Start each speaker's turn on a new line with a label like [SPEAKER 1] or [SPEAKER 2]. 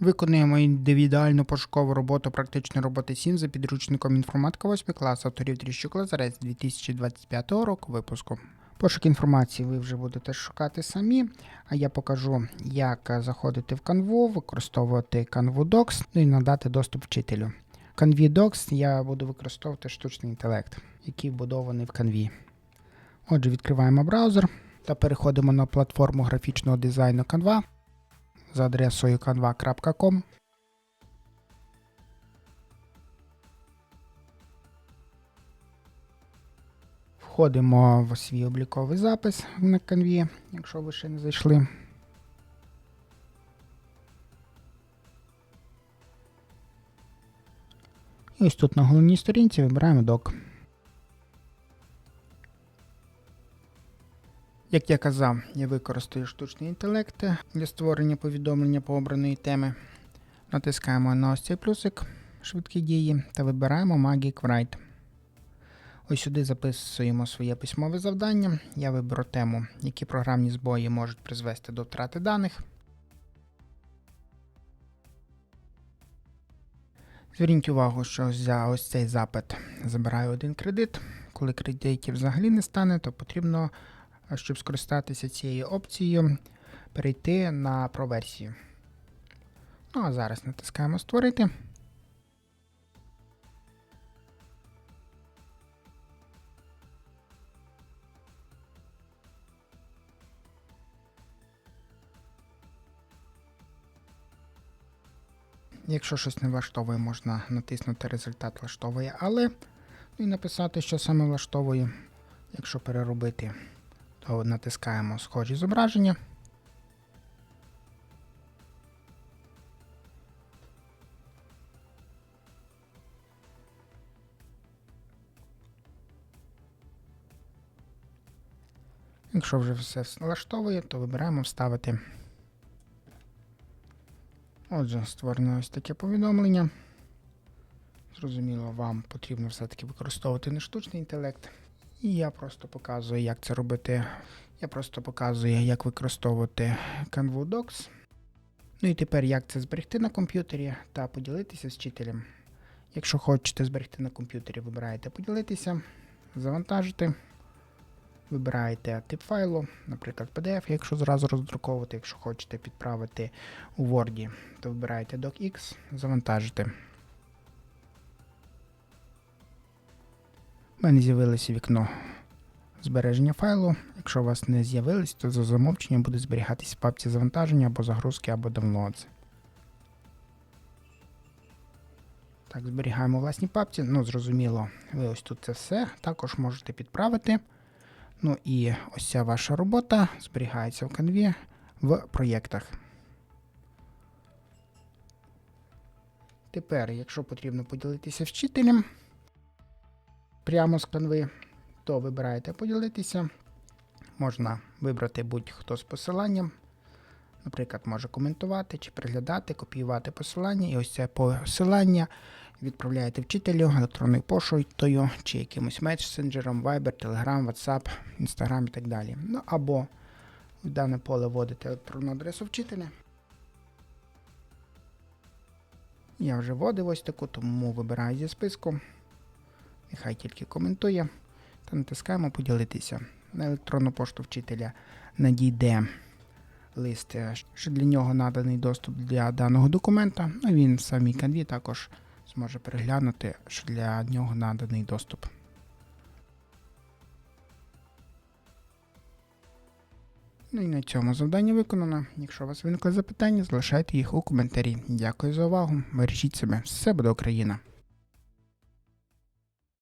[SPEAKER 1] Виконуємо індивідуальну пошукову роботу практичної роботи 7 за підручником інформатика 8 класу авторів Тріщук Лазарець 2025 року випуску. Пошук інформації ви вже будете шукати самі, а я покажу, як заходити в Canvu, використовувати Canvu Docs, ну і надати доступ вчителю. В Docs я буду використовувати штучний інтелект, який вбудований в Canvі. Отже, відкриваємо браузер та переходимо на платформу графічного дизайну Canva за адресою canva.com. Входимо в свій обліковий запис на Canva, якщо ви ще не зайшли. І ось тут на головній сторінці вибираємо док. Як я казав, я використаю штучний інтелект для створення повідомлення по обраної теми. Натискаємо на ось цей плюсик швидкі дії та вибираємо Magic Write. Ось сюди записуємо своє письмове завдання. Я виберу тему, які програмні збої можуть призвести до втрати даних. Зверніть увагу, що за ось цей запит забираю один кредит. Коли кредитів взагалі не стане, то потрібно щоб скористатися цією опцією, перейти на проверсію. Ну, а зараз натискаємо Створити. Якщо щось не влаштовує, можна натиснути Результат влаштовує, але ну і написати, що саме влаштовує, якщо переробити то натискаємо схожі зображення. Якщо вже все влаштовує, то вибираємо вставити. Отже, створено ось таке повідомлення. Зрозуміло, вам потрібно все-таки використовувати не штучний інтелект. І я просто показую, як це робити. Я просто показую, як використовувати Canva Docs. Ну і тепер як це зберегти на комп'ютері та поділитися з вчителем. Якщо хочете зберегти на комп'ютері, вибираєте поділитися, завантажити. Вибираєте тип файлу, наприклад, PDF, якщо зразу роздруковувати, якщо хочете підправити у Word, то вибираєте DocX, завантажити. У мене з'явилося вікно збереження файлу. Якщо у вас не з'явилось, то за замовченням буде зберігатися в папці завантаження або загрузки, або downloads. Так, зберігаємо у власній папці. Ну, зрозуміло, ви ось тут це все. Також можете підправити. Ну і ось ця ваша робота зберігається в канві в проєктах. Тепер, якщо потрібно поділитися вчителем, прямо з канви, то вибираєте поділитися. Можна вибрати будь-хто з посиланням. Наприклад, може коментувати чи переглядати, копіювати посилання. І ось це посилання відправляєте вчителю електронною поштою чи якимось месенджером, Viber, Telegram, WhatsApp, Instagram і так далі. Ну або в дане поле вводите електронну адресу вчителя. Я вже вводив ось таку, тому вибираю зі списку нехай тільки коментує. Та натискаємо поділитися. На електронну пошту вчителя надійде лист, що для нього наданий доступ для даного документа. Ну, він в самій канві також зможе переглянути, що для нього наданий доступ. Ну і на цьому завдання виконано. Якщо у вас виникли запитання, залишайте їх у коментарі. Дякую за увагу. Бережіть себе. Все буде Україна!